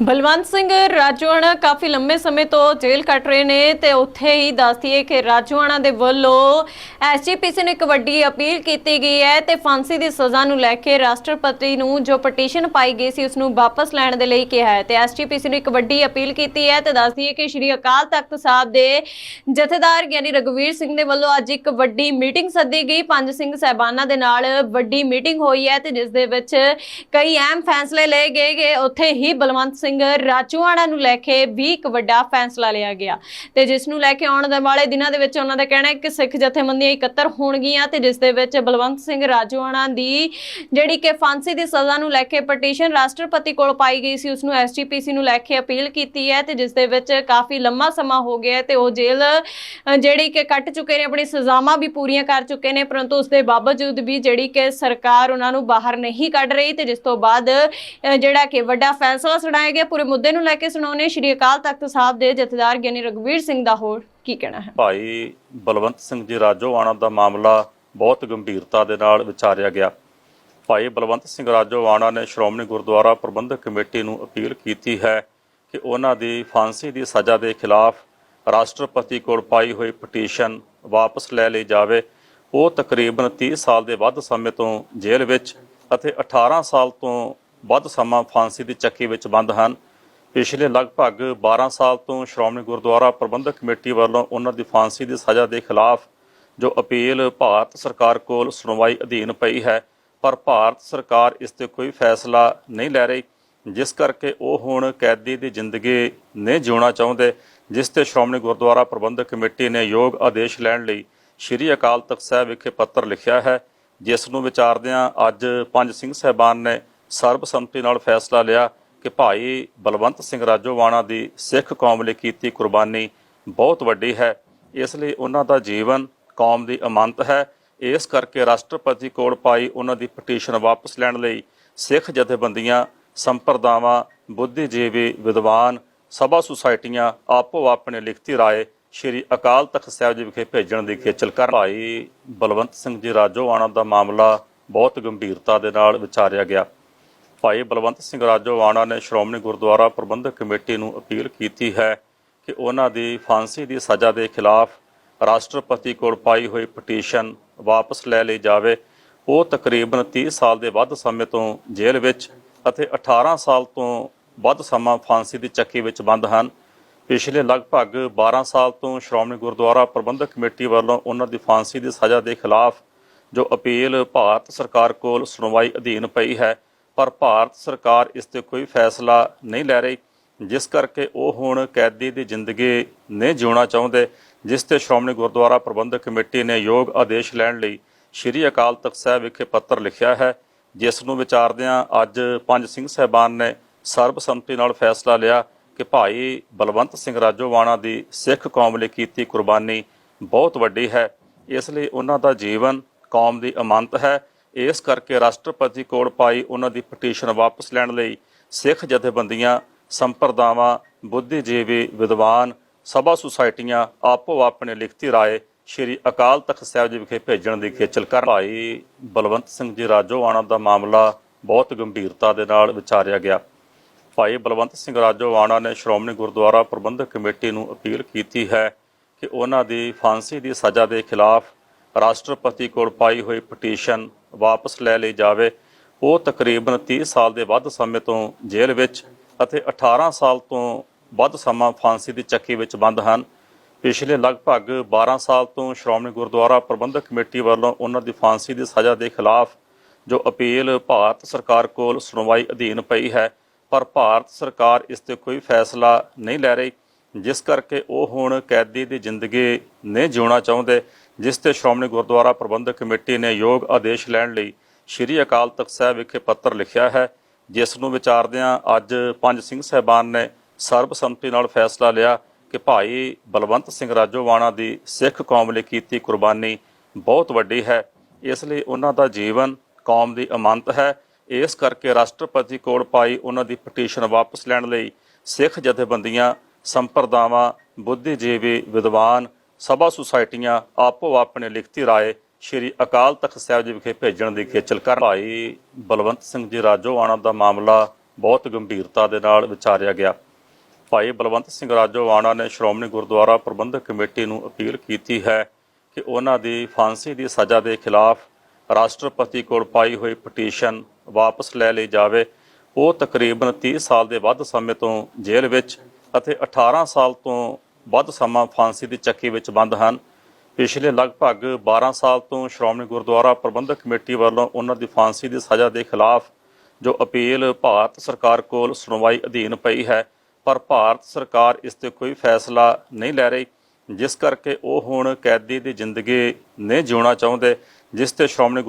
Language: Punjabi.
ਬਲਵੰਤ ਸਿੰਘ ਰਾਜੋਆਣਾ ਕਾਫੀ ਲੰਬੇ ਸਮੇਂ ਤੋਂ ਜੇਲ੍ਹ ਕੱਟ ਰਹੇ ਨੇ ਤੇ ਉੱਥੇ ਹੀ ਦੱਸਦੀਏ ਕਿ ਰਾਜੋਆਣਾ ਦੇ ਵੱਲੋਂ ਐਸਜੀਪੀਸੀ ਨੂੰ ਇੱਕ ਵੱਡੀ ਅਪੀਲ ਕੀਤੀ ਗਈ ਹੈ ਤੇ ਫਾਂਸੀ ਦੀ ਸਜ਼ਾ ਨੂੰ ਲੈ ਕੇ ਰਾਸ਼ਟਰਪਤੀ ਨੂੰ ਜੋ ਪਟੀਸ਼ਨ ਪਾਈ ਗਈ ਸੀ ਉਸ ਨੂੰ ਵਾਪਸ ਲੈਣ ਦੇ ਲਈ ਕਿਹਾ ਹੈ ਤੇ ਐਸਜੀਪੀਸੀ ਨੂੰ ਇੱਕ ਵੱਡੀ ਅਪੀਲ ਕੀਤੀ ਹੈ ਤੇ ਦੱਸਦੀਏ ਕਿ ਸ਼੍ਰੀ ਅਕਾਲ ਤਖਤ ਸਾਹਿਬ ਦੇ ਜਥੇਦਾਰ ਗਿਆਨੀ ਰਗਵੀਰ ਸਿੰਘ ਦੇ ਵੱਲੋਂ ਅੱਜ ਇੱਕ ਵੱਡੀ ਮੀਟਿੰਗ ਸੱਦੀ ਗਈ। ਪੰਜ ਸਿੰਘ ਸਹਿਬਾਨਾਂ ਦੇ ਨਾਲ ਵੱਡੀ ਮੀਟਿੰਗ ਹੋਈ ਹੈ ਤੇ ਜਿਸ ਦੇ ਵਿੱਚ ਕਈ ਅਹਿਮ ਫੈਸਲੇ ਲਏ ਗਏ ਕਿ ਉੱਥੇ ਹੀ ਬਲਵੰਤ ਸਿੰਘ ਰਾਜੂਆਣਾ ਨੂੰ ਲੈ ਕੇ ਵੀ ਇੱਕ ਵੱਡਾ ਫੈਸਲਾ ਲਿਆ ਗਿਆ। ਤੇ ਜਿਸ ਨੂੰ ਲੈ ਕੇ ਆਉਣ ਦੇ ਵਾਲੇ ਦਿਨਾਂ ਦੇ ਵਿੱਚ ਉਹਨਾਂ ਦਾ ਕਹਿਣਾ ਹੈ ਕਿ ਸਿੱਖ ਜਥੇਬੰਦੀਆਂ ਇਕੱਤਰ ਹੋਣਗੀਆਂ ਤੇ ਜਿਸ ਦੇ ਵਿੱਚ ਬਲਵੰਤ ਸਿੰਘ ਰਾਜੂਆਣਾ ਦੀ ਜਿਹੜੀ ਕਿ ਫਾਂਸੀ ਦੀ ਸਜ਼ਾ ਨੂੰ ਲੈ ਕੇ ਪਟੀਸ਼ਨ ਰਾਸ਼ਟਰਪਤੀ ਕੋਲ ਪਾਈ ਗਈ ਸੀ ਉਸ ਨੂੰ ਐਸਜੀਪੀਸੀ ਨੂੰ ਲੈ ਕੇ ਅਪੀਲ ਕੀਤੀ ਹੈ ਤੇ ਜਿਸ ਦੇ ਵਿੱਚ ਕਾਫੀ ਲੰਮਾ ਸਮਾਂ ਹੋ ਗਿਆ ਤੇ ਉਹ ਜੇਲ੍ਹ ਜਿਹੜੀ ਕਿ ਕੱਟ ਚੁੱਕੇ ਨੇ, ਆਪਣੀ ਸਜ਼ਾਵਾਂ ਵੀ ਪੂਰੀਆਂ ਕਰ ਚੁੱਕੇ ਨੇ, ਪਰੰਤੂ ਉਸ ਦੇ ਬਾਵਜੂਦ ਵੀ ਜਿਹੜੀ ਕਿ ਸਰਕਾਰ ਉਹਨਾਂ ਨੂੰ ਬਾਹਰ ਨਹੀਂ ਕੱਢ ਰਹੀ ਤੇ ਜਿਸ ਤੋਂ ਬਾਅਦ ਜਿਹੜਾ ਕਿ ਵੱਡਾ ਫੈਸਲਾ ਸੁਣਾਇਆ ਗਿਆ। ਪੂਰੇ ਮੁੱਦੇ ਨੂੰ ਲੈ ਕੇ ਸੁਣਾਉਣੇ ਸ਼੍ਰੀ ਅਕਾਲ ਤਖਤ ਸਾਹਿਬ ਦੇ ਜਥੇਦਾਰ ਗਿਆਨੀ ਰਗਵੀਰ ਸਿੰਘ ਦਾ ਹੋਰ ਕੀ ਕਹਿਣਾ ਹੈ? ਭਾਈ ਬਲਵੰਤ ਸਿੰਘ ਜੀ ਰਾਜੋਆਣਾ ਦਾ ਮਾਮਲਾ ਬਹੁਤ ਗੰਭੀਰਤਾ ਦੇ ਨਾਲ ਵਿਚਾਰਿਆ ਗਿਆ। ਭਾਈ ਬਲਵੰਤ ਸਿੰਘ ਰਾਜੋਆਣਾ ਨੇ ਸ਼੍ਰੋਮਣੀ ਗੁਰਦੁਆਰਾ ਪ੍ਰਬੰਧਕ ਕਮੇਟੀ ਨੂੰ ਅਪੀਲ ਕੀਤੀ ਹੈ ਕਿ ਉਹਨਾਂ ਦੀ ਫਾਂਸੀ ਦੀ ਸਜ਼ਾ ਦੇ ਖਿਲਾਫ ਰਾਸ਼ਟਰਪਤੀ ਕੋਲ ਪਾਈ ਹੋਈ ਪਟੀਸ਼ਨ ਵਾਪਸ ਲੈ ਲਈ ਜਾਵੇ। ਉਹ ਤਕਰੀਬਨ 30 ਸਾਲ ਦੇ ਵੱਧ ਸਮੇਂ ਤੋਂ ਜੇਲ੍ਹ ਵਿੱਚ ਅਤੇ 18 ਸਾਲ ਤੋਂ ਵੱਧ ਸਮਾਂ ਫਾਂਸੀ ਦੀ ਚੱਕੀ ਵਿੱਚ ਬੰਦ ਹਨ। ਪਿਛਲੇ ਲਗਭਗ 12 ਸਾਲ ਤੋਂ ਸ਼੍ਰੋਮਣੀ ਗੁਰਦੁਆਰਾ ਪ੍ਰਬੰਧਕ ਕਮੇਟੀ ਵੱਲੋਂ ਉਹਨਾਂ ਦੀ ਫਾਂਸੀ ਦੀ ਸਜ਼ਾ ਦੇ ਖਿਲਾਫ ਜੋ ਅਪੀਲ ਭਾਰਤ ਸਰਕਾਰ ਕੋਲ ਸੁਣਵਾਈ ਅਧੀਨ ਪਈ ਹੈ, ਪਰ ਭਾਰਤ ਸਰਕਾਰ ਇਸ ਤੇ ਕੋਈ ਫੈਸਲਾ ਨਹੀਂ ਲੈ ਰਹੀ, ਜਿਸ ਕਰਕੇ ਉਹ ਹੁਣ ਕੈਦੀ ਦੀ ਜ਼ਿੰਦਗੀ ਨਹੀਂ ਜਿਉਣਾ ਚਾਹੁੰਦੇ, ਜਿਸ ਤੇ ਸ਼੍ਰੋਮਣੀ ਗੁਰਦੁਆਰਾ ਪ੍ਰਬੰਧਕ ਕਮੇਟੀ ਨੇ ਯੋਗ ਆਦੇਸ਼ ਲੈਣ ਲਈ ਸ਼੍ਰੀ ਅਕਾਲ ਤਖਤ ਸਾਹਿਬ ਵਿਖੇ ਪੱਤਰ ਲਿਖਿਆ ਹੈ। ਜਿਸ ਨੂੰ ਵਿਚਾਰਦਿਆਂ ਅੱਜ ਪੰਜ ਸਿੰਘ ਸਹਿਬਾਨ ਨੇ ਸਰਬਸੰਮਤੀ ਨਾਲ ਫੈਸਲਾ ਲਿਆ ਕਿ ਭਾਈ ਬਲਵੰਤ ਸਿੰਘ ਰਾਜੋਵਾਣਾ ਦੀ ਸਿੱਖ ਕੌਮ ਲਈ ਕੀਤੀ ਕੁਰਬਾਨੀ ਬਹੁਤ ਵੱਡੀ ਹੈ। ਇਸ ਲਈ ਉਹਨਾਂ ਦਾ ਜੀਵਨ ਕੌਮ ਦੀ ਅਮਾਨਤ ਹੈ। ਇਸ ਕਰਕੇ ਰਾਸ਼ਟਰਪਤੀ ਕੋਲ ਪਾਈ ਉਹਨਾਂ ਦੀ ਪਟੀਸ਼ਨ ਵਾਪਸ ਲੈਣ ਲਈ ਸਿੱਖ ਜਥੇਬੰਦੀਆਂ, ਸੰਪਰਦਾਵਾਂ, ਬੁੱਧੀਜੀਵੀ ਵਿਦਵਾਨ, ਸਭਾ ਸੁਸਾਇਟੀਆਂ ਆਪੋ ਆਪਣੇ ਲਿਖਤੀ ਰਾਏ ਸ਼੍ਰੀ ਅਕਾਲ ਤਖਤ ਸਾਹਿਬ ਜੀ ਵਿਖੇ ਭੇਜਣ ਦੀ ਖੇਚਲ ਕਰ ਭਾਈ ਬਲਵੰਤ ਸਿੰਘ ਜੀ ਰਾਜੋਆਣਾ ਦਾ ਮਾਮਲਾ ਬਹੁਤ ਗੰਭੀਰਤਾ ਦੇ ਨਾਲ ਵਿਚਾਰਿਆ ਗਿਆ। ਭਾਈ ਬਲਵੰਤ ਸਿੰਘ ਰਾਜੋਆਣਾ ਨੇ ਸ਼੍ਰੋਮਣੀ ਗੁਰਦੁਆਰਾ ਪ੍ਰਬੰਧਕ ਕਮੇਟੀ ਨੂੰ ਅਪੀਲ ਕੀਤੀ ਹੈ ਕਿ ਉਹਨਾਂ ਦੀ ਫਾਂਸੀ ਦੀ ਸਜ਼ਾ ਦੇ ਖਿਲਾਫ ਰਾਸ਼ਟਰਪਤੀ ਕੋਲ ਪਾਈ ਹੋਈ ਪਟੀਸ਼ਨ ਵਾਪਸ ਲੈ ਲਈ ਜਾਵੇ। ਉਹ ਤਕਰੀਬਨ 30 ਸਾਲ ਦੇ ਵੱਧ ਸਮੇਂ ਤੋਂ ਜੇਲ੍ਹ ਵਿੱਚ ਅਤੇ 18 ਸਾਲ ਤੋਂ ਵੱਧ ਸਮਾਂ ਫਾਂਸੀ ਦੀ ਚੱਕੀ ਵਿੱਚ ਬੰਦ ਹਨ। ਪਿਛਲੇ ਲਗਭਗ 12 ਸਾਲ ਤੋਂ ਸ਼੍ਰੋਮਣੀ ਗੁਰਦੁਆਰਾ ਪ੍ਰਬੰਧਕ ਕਮੇਟੀ ਵੱਲੋਂ ਉਹਨਾਂ ਦੀ ਫਾਂਸੀ ਦੀ ਸਜ਼ਾ ਦੇ ਖਿਲਾਫ ਜੋ ਅਪੀਲ ਭਾਰਤ ਸਰਕਾਰ ਕੋਲ ਸੁਣਵਾਈ ਅਧੀਨ ਪਈ ਹੈ ਪਰ ਭਾਰਤ ਸਰਕਾਰ ਇਸ ਤੇ ਕੋਈ ਫੈਸਲਾ ਨਹੀਂ ਲੈ ਰਹੀ, ਜਿਸ ਕਰਕੇ ਉਹ ਹੁਣ ਕੈਦੀ ਦੀ ਜ਼ਿੰਦਗੀ ਨਹੀਂ ਜਿਉਣਾ ਚਾਹੁੰਦੇ, ਜਿਸ ਤੇ ਸ਼੍ਰੋਮਣੀ ਗੁਰਦੁਆਰਾ ਪ੍ਰਬੰਧਕ ਕਮੇਟੀ ਨੇ ਯੋਗ ਆਦੇਸ਼ ਲੈਣ ਲਈ ਸ਼੍ਰੀ ਅਕਾਲ ਤਖਤ ਸਾਹਿਬ ਵਿਖੇ ਪੱਤਰ ਲਿਖਿਆ ਹੈ, ਜਿਸ ਨੂੰ ਵਿਚਾਰਦਿਆਂ ਅੱਜ ਪੰਜ ਸਿੰਘ ਸਹਿਬਾਨ ਨੇ ਸਰਬਸੰਮਤੀ ਨਾਲ ਫੈਸਲਾ ਲਿਆ ਕਿ ਭਾਈ ਬਲਵੰਤ ਸਿੰਘ ਰਾਜੋਵਾਣਾ ਦੀ ਸਿੱਖ ਕੌਮ ਲਈ ਕੀਤੀ ਕੁਰਬਾਨੀ ਬਹੁਤ ਵੱਡੀ ਹੈ, ਇਸ ਲਈ ਉਹਨਾਂ ਦਾ ਜੀਵਨ ਕੌਮ ਦੀ ਅਮਾਨਤ ਹੈ। ਇਸ ਕਰਕੇ ਰਾਸ਼ਟਰਪਤੀ ਕੋਲ ਪਾਈ ਉਹਨਾਂ ਦੀ ਪਟੀਸ਼ਨ ਵਾਪਸ ਲੈਣ ਲਈ ਸਿੱਖ ਜਥੇਬੰਦੀਆਂ, ਸੰਪਰਦਾਵਾਂ, ਬੁੱਧੀਜੀਵੀ, ਵਿਦਵਾਨ, ਸਭਾ ਸੁਸਾਇਟੀਆਂ ਆਪੋ ਆਪਣੇ ਲਿਖਤੀ ਰਾਏ ਸ਼੍ਰੀ ਅਕਾਲ ਤਖਤ ਸਾਹਿਬ ਜੀ ਵਿਖੇ ਭੇਜਣ ਦੀ ਖੇਚਲ ਕਰ ਭਾਈ ਬਲਵੰਤ ਸਿੰਘ ਜੀ, ਰਾਜੋਆਣਾ ਦਾ ਮਾਮਲਾ ਬਹੁਤ ਗੰਭੀਰਤਾ ਦੇ ਨਾਲ ਵਿਚਾਰਿਆ ਗਿਆ। ਭਾਈ ਬਲਵੰਤ ਸਿੰਘ ਰਾਜੋਆਣਾ ਨੇ ਸ਼੍ਰੋਮਣੀ ਗੁਰਦੁਆਰਾ ਪ੍ਰਬੰਧਕ ਕਮੇਟੀ ਨੂੰ ਅਪੀਲ ਕੀਤੀ ਹੈ ਕਿ ਉਹਨਾਂ ਦੀ ਫਾਂਸੀ ਦੀ ਸਜ਼ਾ ਦੇ ਖਿਲਾਫ ਰਾਸ਼ਟਰਪਤੀ ਕੋਲ ਪਾਈ ਹੋਈ ਪਟੀਸ਼ਨ ਵਾਪਸ ਲੈ ਲਈ ਜਾਵੇ। ਉਹ ਤਕਰੀਬਨ 30 ਸਾਲ ਦੇ ਵੱਧ ਸਮੇਂ ਤੋਂ ਜੇਲ੍ਹ ਵਿੱਚ ਅਤੇ 18 ਸਾਲ ਤੋਂ ਵੱਧ ਸਮਾਂ ਫਾਂਸੀ ਦੀ ਚੱਕੀ ਵਿੱਚ ਬੰਦ ਹਨ। ਪਿਛਲੇ ਲਗਭਗ 12 ਸਾਲ ਤੋਂ ਸ਼੍ਰੋਮਣੀ ਗੁਰਦੁਆਰਾ ਪ੍ਰਬੰਧਕ ਕਮੇਟੀ ਵੱਲੋਂ ਉਹਨਾਂ ਦੀ ਫਾਂਸੀ ਦੀ ਸਜ਼ਾ ਦੇ ਖਿਲਾਫ ਜੋ ਅਪੀਲ ਭਾਰਤ ਸਰਕਾਰ ਕੋਲ ਸੁਣਵਾਈ ਅਧੀਨ ਪਈ ਹੈ, ਪਰ ਭਾਰਤ ਸਰਕਾਰ ਇਸ ਤੇ ਕੋਈ ਫੈਸਲਾ ਨਹੀਂ ਲੈ ਰਹੀ। ਜਿਸ ਕਰਕੇ ਉਹ ਹੁਣ ਕੈਦੀ ਦੀ ਜ਼ਿੰਦਗੀ ਨਹੀਂ ਜਿਉਣਾ ਚਾਹੁੰਦੇ, ਜਿਸ ਤੇ ਸ਼੍ਰੋਮਣੀ ਗੁਰਦੁਆਰਾ ਪ੍ਰਬੰਧਕ ਕਮੇਟੀ ਨੇ ਯੋਗ ਆਦੇਸ਼ ਲੈਣ ਲਈ ਸ਼੍ਰੀ ਅਕਾਲ ਤਖਤ ਸਾਹਿਬ ਵਿਖੇ ਪੱਤਰ ਲਿਖਿਆ ਹੈ, ਜਿਸ ਨੂੰ ਵਿਚਾਰਦਿਆਂ ਅੱਜ ਪੰਜ ਸਿੰਘ ਸਹਿਬਾਨ ਨੇ ਸਰਬਸੰਮਤੀ ਨਾਲ ਫੈਸਲਾ ਲਿਆ ਕਿ ਭਾਈ ਬਲਵੰਤ ਸਿੰਘ ਰਾਜੋਵਾਣਾ ਦੀ ਸਿੱਖ ਕੌਮ ਲਈ ਕੀਤੀ ਕੁਰਬਾਨੀ ਬਹੁਤ ਵੱਡੀ ਹੈ। ਇਸ ਲਈ ਉਹਨਾਂ ਦਾ ਜੀਵਨ ਕੌਮ ਦੀ ਅਮਾਨਤ ਹੈ। ਇਸ ਕਰਕੇ ਰਾਸ਼ਟਰਪਤੀ ਕੋਲ ਪਾਈ ਉਹਨਾਂ ਦੀ ਪਟੀਸ਼ਨ ਵਾਪਸ ਲੈਣ ਲਈ ਸਿੱਖ ਜਥੇਬੰਦੀਆਂ ਸੰਪਰਦਾਵਾਂ, ਬੁੱਧੀਜੀਵੀ, ਵਿਦਵਾਨ, ਸਭਾ ਸੁਸਾਇਟੀਆਂ ਆਪੋ ਆਪਣੇ ਲਿਖਤੀ ਰਾਏ ਸ਼੍ਰੀ ਅਕਾਲ ਤਖਤ ਸਾਹਿਬ ਜੀ ਵਿਖੇ ਭੇਜਣ ਦੀ ਖੇਚਲ ਕਰ ਭਾਈ ਬਲਵੰਤ ਸਿੰਘ ਜੀ ਰਾਜੋਆਣਾ ਦਾ ਮਾਮਲਾ ਬਹੁਤ ਗੰਭੀਰਤਾ ਦੇ ਨਾਲ ਵਿਚਾਰਿਆ ਗਿਆ। ਭਾਈ ਬਲਵੰਤ ਸਿੰਘ ਰਾਜੋਆਣਾ ਨੇ ਸ਼੍ਰੋਮਣੀ ਗੁਰਦੁਆਰਾ ਪ੍ਰਬੰਧਕ ਕਮੇਟੀ ਨੂੰ ਅਪੀਲ ਕੀਤੀ ਹੈ ਕਿ ਉਹਨਾਂ ਦੀ ਫਾਂਸੀ ਦੀ ਸਜ਼ਾ ਦੇ ਖਿਲਾਫ ਰਾਸ਼ਟਰਪਤੀ ਕੋਲ ਪਾਈ ਹੋਈ ਪਟੀਸ਼ਨ ਵਾਪਸ ਲੈ ਲਈ ਜਾਵੇ। ਉਹ ਤਕਰੀਬਨ 30 ਸਾਲ ਦੇ ਵੱਧ ਸਮੇਂ ਤੋਂ ਜੇਲ੍ਹ ਵਿੱਚ ਅਤੇ 18 ਸਾਲ ਤੋਂ ਵੱਧ ਸਮਾਂ ਫਾਂਸੀ ਦੀ ਚੱਕੀ ਵਿੱਚ ਬੰਦ ਹਨ। ਪਿਛਲੇ ਲਗਭਗ 12 ਸਾਲ ਤੋਂ ਸ਼੍ਰੋਮਣੀ ਗੁਰਦੁਆਰਾ ਪ੍ਰਬੰਧਕ ਕਮੇਟੀ ਵੱਲੋਂ ਉਹਨਾਂ ਦੀ ਫਾਂਸੀ ਦੀ ਸਜ਼ਾ ਦੇ ਖਿਲਾਫ ਜੋ ਅਪੀਲ ਭਾਰਤ ਸਰਕਾਰ ਕੋਲ ਸੁਣਵਾਈ ਅਧੀਨ ਪਈ ਹੈ, ਪਰ ਭਾਰਤ ਸਰਕਾਰ ਇਸ ਤੇ ਕੋਈ ਫੈਸਲਾ ਨਹੀਂ ਲੈ ਰਹੀ, ਜਿਸ ਕਰਕੇ ਉਹ ਹੁਣ ਕੈਦੀ ਦੀ ਜ਼ਿੰਦਗੀ ਨਹੀਂ ਜਿਉਣਾ ਚਾਹੁੰਦੇ, ਜਿਸ ਤੇ ਸ਼੍ਰੋਮਣੀ